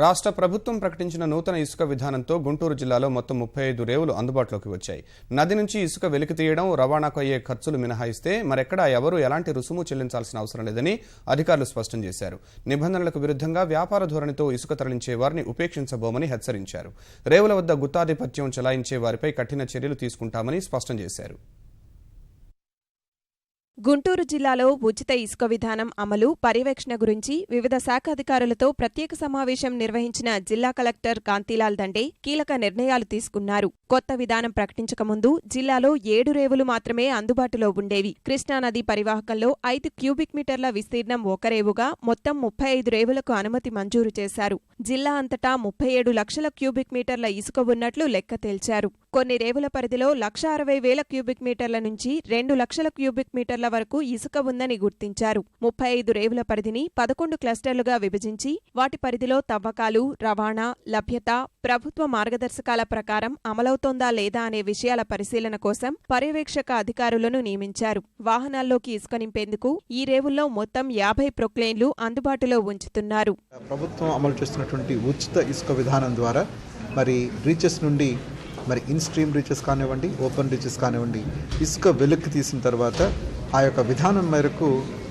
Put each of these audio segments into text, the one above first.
రాష్ట్ర ప్రభుత్వం ప్రకటించిన నూతన ఇసుక విధానంతో గుంటూరు జిల్లాలో మొత్తం ముప్పై ఐదు రేవులు అందుబాటులోకి వచ్చాయి. నది నుంచి ఇసుక వెలికి తీయడం రవాణాకు అయ్యే ఖర్చులు మినహాయిస్తే మరెక్కడా ఎవరూ ఎలాంటి రుసుము చెల్లించాల్సిన అవసరం లేదని అధికారులు స్పష్టం చేశారు. నిబంధనలకు విరుద్ధంగా వ్యాపార ధోరణితో ఇసుక తరలించే వారిని ఉపేక్షించబోమని హెచ్చరించారు. రేవుల వద్ద గుత్తాధిపత్యం చెలాయించే వారిపై కఠిన చర్యలు తీసుకుంటామని స్పష్టం చేశారు. గుంటూరు జిల్లాలో ఉచిత ఇసుక విధానం అమలు పర్యవేక్షణ గురించి వివిధ శాఖ అధికారులతో ప్రత్యేక సమావేశం నిర్వహించిన జిల్లా కలెక్టర్ కాంతిలాల్ దండే కీలక నిర్ణయాలు తీసుకున్నారు. కొత్త విధానం ప్రకటించకముందు జిల్లాలో ఏడు రేవులు మాత్రమే అందుబాటులో ఉండేవి. కృష్ణానది పరివాహకంలో ఐదు క్యూబిక్ మీటర్ల విస్తీర్ణం ఒక రేవుగా మొత్తం ముప్పై ఐదు రేవులకు అనుమతి మంజూరు చేశారు. జిల్లా అంతటా ముప్పై ఏడు లక్షల క్యూబిక్ మీటర్ల ఇసుక ఉన్నట్లు లెక్క తేల్చారు. కొన్ని రేవుల పరిధిలో లక్ష అరవై వేల క్యూబిక్ మీటర్ల నుంచి రెండు లక్షల క్యూబిక్ మీటర్ల వరకు ఇసుక ఉందని గుర్తించారు. ముప్పై ఐదు రేవుల పరిధిని పదకొండు క్లస్టర్లుగా విభజించి వాటి పరిధిలో తవ్వకాలు రవాణా లభ్యత ప్రభుత్వ మార్గదర్శకాల ప్రకారం అమలవుతోందా లేదా అనే విషయాల పరిశీలన కోసం పర్యవేక్షక అధికారులను నియమించారు. వాహనాల్లోకి ఇసుక నింపేందుకు ఈ రేవుల్లో మొత్తం యాభై ప్రొక్లేన్లు అందుబాటులో ఉంచుతున్నారు. ప్రభుత్వం అమలు చేస్తున్నటువంటి ఉచిత ఇసుక విధానం ద్వారా మరి రీచెస్ నుండి మరి ఇన్ స్ట్రీమ్ రీచెస్ కానివ్వండి ఓపెన్ రీచెస్ కానివ్వండి ఇసుక వెలుక్కి తీసిన తర్వాత ఆ యొక్క విధానం మేరకు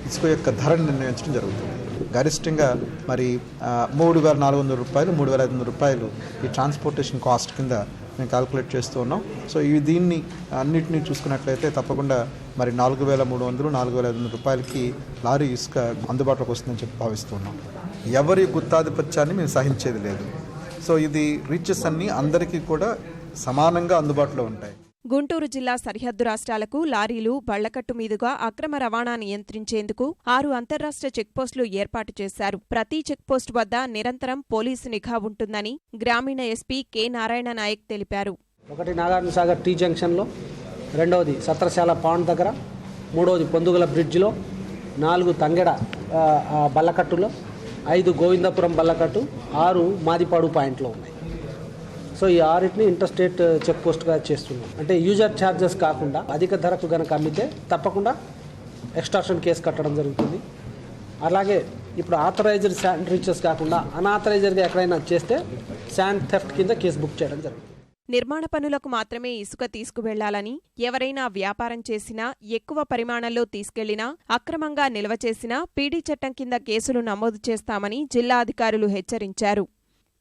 ఇసుక యొక్క ధరను నిర్ణయించడం జరుగుతుంది. గరిష్టంగా మరి మూడు వేల నాలుగు వందల రూపాయలు మూడు వేల ఐదు వందల రూపాయలు ఈ ట్రాన్స్పోర్టేషన్ కాస్ట్ కింద మేము క్యాల్కులేట్ చేస్తూ ఉన్నాం. సో ఇవి దీన్ని అన్నిటినీ చూసుకున్నట్లయితే తప్పకుండా మరి నాలుగు వేల మూడు వందలు నాలుగు వేల ఐదు వందల రూపాయలకి లారీ ఇసుక అందుబాటులోకి వస్తుందని చెప్పి భావిస్తూ ఉన్నాం. ఎవరి గుత్తాధిపత్యాన్ని మేము సహించేది లేదు. సో ఇది రీచెస్ అన్నీ అందరికీ కూడా సమానంగా అందుబాటులో ఉంటాయి. గుంటూరు జిల్లా సరిహద్దు రాష్ట్రాలకు లారీలు బళ్ళకట్టు మీదుగా అక్రమ రవాణా నియంత్రించేందుకు ఆరు అంతర్రాష్ట్ర చెక్పోస్టులు ఏర్పాటు చేశారు. ప్రతి చెక్పోస్టు వద్ద నిరంతరం పోలీసు నిఘా ఉంటుందని గ్రామీణ ఎస్పీ కె నారాయణ నాయక్ తెలిపారు. ఒకటి నాగార్జున సాగర్ టీ జంక్షన్లో రెండవది సత్రశాల పాండ్ దగ్గర మూడవది పొందుగల బ్రిడ్జ్లో నాలుగు తంగెడ బల్లకట్టులో ఐదు గోవిందపురం బల్లకట్టు ఆరు మాదిపాడు పాయింట్లో ఉన్నాయి. సో ఈ ఆరిట్ని ఇంటర్స్టేట్ చెక్ పోస్ట్గా చేస్తున్నాం. అంటే యూజర్ ఛార్జెస్ కాకుండా అధిక ధరకు కనుక అమ్మితే తప్పకుండా ఎక్స్ట్రాక్షన్ కేసు కట్టడం జరుగుతుంది. అలాగే ఇప్పుడు ఆథరైజ్డ్ శాండ్ రీచెస్ కాకుండా అన్ఆథరైజ్డ్గా ఎక్కడైనా చేస్తే శాండ్ థెఫ్ట్ కింద కేసు బుక్ చేయడం జరుగుతుంది. నిర్మాణ పనులకు మాత్రమే ఇసుక తీసుకువెళ్ళాలని ఎవరైనా వ్యాపారం చేసినా ఎక్కువ పరిమాణంలో తీసుకెళ్ళినా అక్రమంగా నిల్వ చేసినా పీడీ చట్టం కింద కేసులు నమోదు చేస్తామని జిల్లా అధికారులు హెచ్చరించారు.